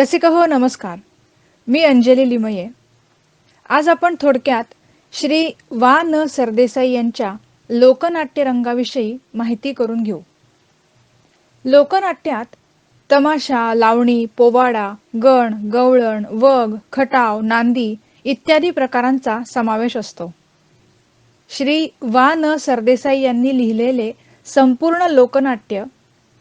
रसिक हो नमस्कार. मी अंजली लिमये. आज आपण थोडक्यात श्री वा न सरदेसाई यांच्या लोकनाट्य रंगाविषयी माहिती करून घेऊ. लोकनाट्यात तमाशा लावणी पोवाडा गण गवळण वग खटाव नांदी इत्यादी प्रकारांचा समावेश असतो. श्री वा न सरदेसाई यांनी लिहिलेले संपूर्ण लोकनाट्य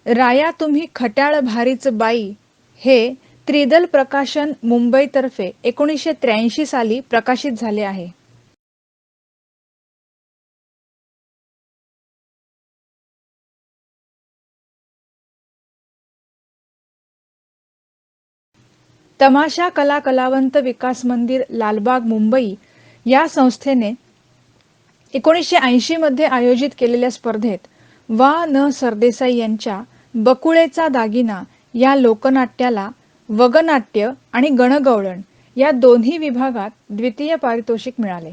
राया तुम्ही खट्याळ भारीच बाई हे त्रिदल प्रकाशन मुंबईतर्फे एकोणीसशे त्र्याऐंशी साली प्रकाशित झाले आहे. तमाशा कला कलावंत विकास मंदिर लालबाग मुंबई या संस्थेने एकोणीसशे ऐंशी मध्ये आयोजित केलेल्या स्पर्धेत वा न सरदेसाई यांच्या बकुळेचा दागिना या लोकनाट्याला वगनाट्य आणि गणगवळण या दोन्ही विभागात द्वितीय पारितोषिक मिळाले.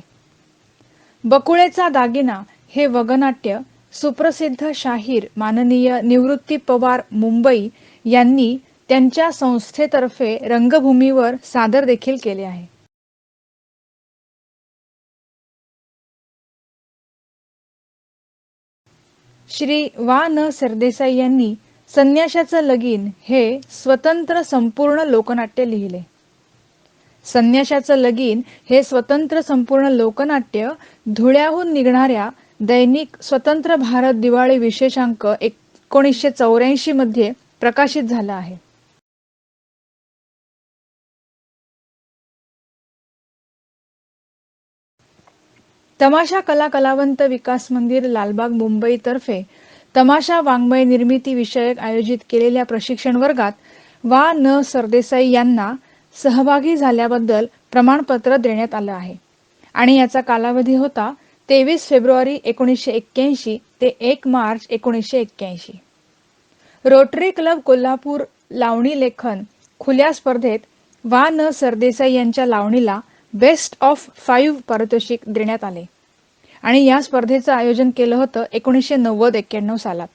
बकुळेचा दागिना हे वगनाट्य सुप्रसिद्ध शाहीर माननीय निवृत्ती पवार मुंबई यांनी त्यांच्या संस्थेतर्फे रंगभूमीवर सादर देखील केले आहे. श्री वा न सरदेसाई यांनी संन्याशाचं लगीन हे स्वतंत्र संपूर्ण लोकनाट्य लिहिले. संन्याशाचं लगीन हे स्वतंत्र संपूर्ण लोकनाट्य धुळ्याहून निघणाऱ्या दैनिक स्वतंत्र भारत दिवाळी विशेषांक एकोणीसशे चौऱ्याऐंशी मध्ये प्रकाशित झालं आहे. तमाशा कला कलावंत विकास मंदिर लालबाग मुंबईतर्फे तमाशा वाङ्मय निर्मिती विषयक आयोजित केलेल्या प्रशिक्षण वर्गात वा न सरदेसाई यांना सहभागी झाल्याबद्दल प्रमाणपत्र देण्यात आलं आहे. आणि याचा कालावधी होता तेवीस फेब्रुवारी एकोणीसशे एक्क्याऐंशी ते एक मार्च एकोणीसशे एक्क्याऐंशी. रोटरी क्लब कोल्हापूर लावणी लेखन खुल्या स्पर्धेत वा न सरदेसाई यांच्या लावणीला बेस्ट ऑफ फाईव्ह पारितोषिक देण्यात आले. आणि या स्पर्धेचं आयोजन केलं होतं एकोणीसशे नव्वद एक्क्याण्णव सालात.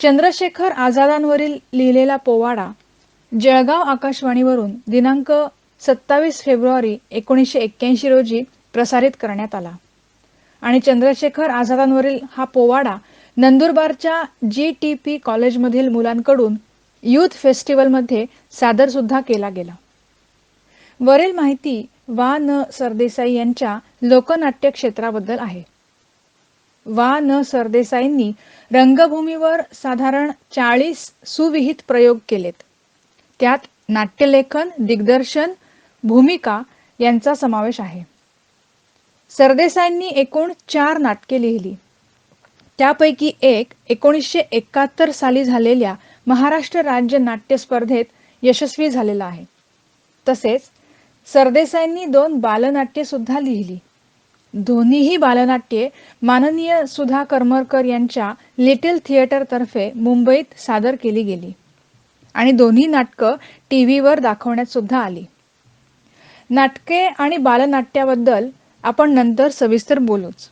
चंद्रशेखर आझादांवरील लिहिलेला पोवाडा जळगाव आकाशवाणीवरून दिनांक सत्तावीस फेब्रुवारी एकोणीसशे एक्क्याऐंशी रोजी प्रसारित करण्यात आला. आणि चंद्रशेखर आझादांवरील हा पोवाडा नंदुरबारच्या जी टी पी कॉलेजमधील मुलांकडून युथ फेस्टिवलमध्ये सादर सुद्धा केला गेला. वरील माहिती वा न सरदेसाई यांच्या लोकनाट्य क्षेत्राबद्दल आहे. वा न सरदेसाईंनी रंगभूमीवर साधारण चाळीस सुविहित प्रयोग केलेत. त्यात नाट्यलेखन दिग्दर्शन भूमिका यांचा समावेश आहे. सरदेसाईंनी एकूण चार नाटके लिहिली. त्यापैकी एक एकोणीसशे एकाहत्तर साली झालेल्या महाराष्ट्र राज्य नाट्य स्पर्धेत यशस्वी झालेला आहे. तसेच सरदेसाईंनी दोन बालनाट्ये सुद्धा लिहिली. दोन्हीही बालनाट्ये माननीय सुधा करमरकर यांच्या लिटिल थिएटरतर्फे मुंबईत सादर केली गेली. आणि दोन्ही नाटकं टी व्हीवर दाखवण्यात सुद्धा आली. नाटके आणि बालनाट्याबद्दल आपण नंतर सविस्तर बोलूच.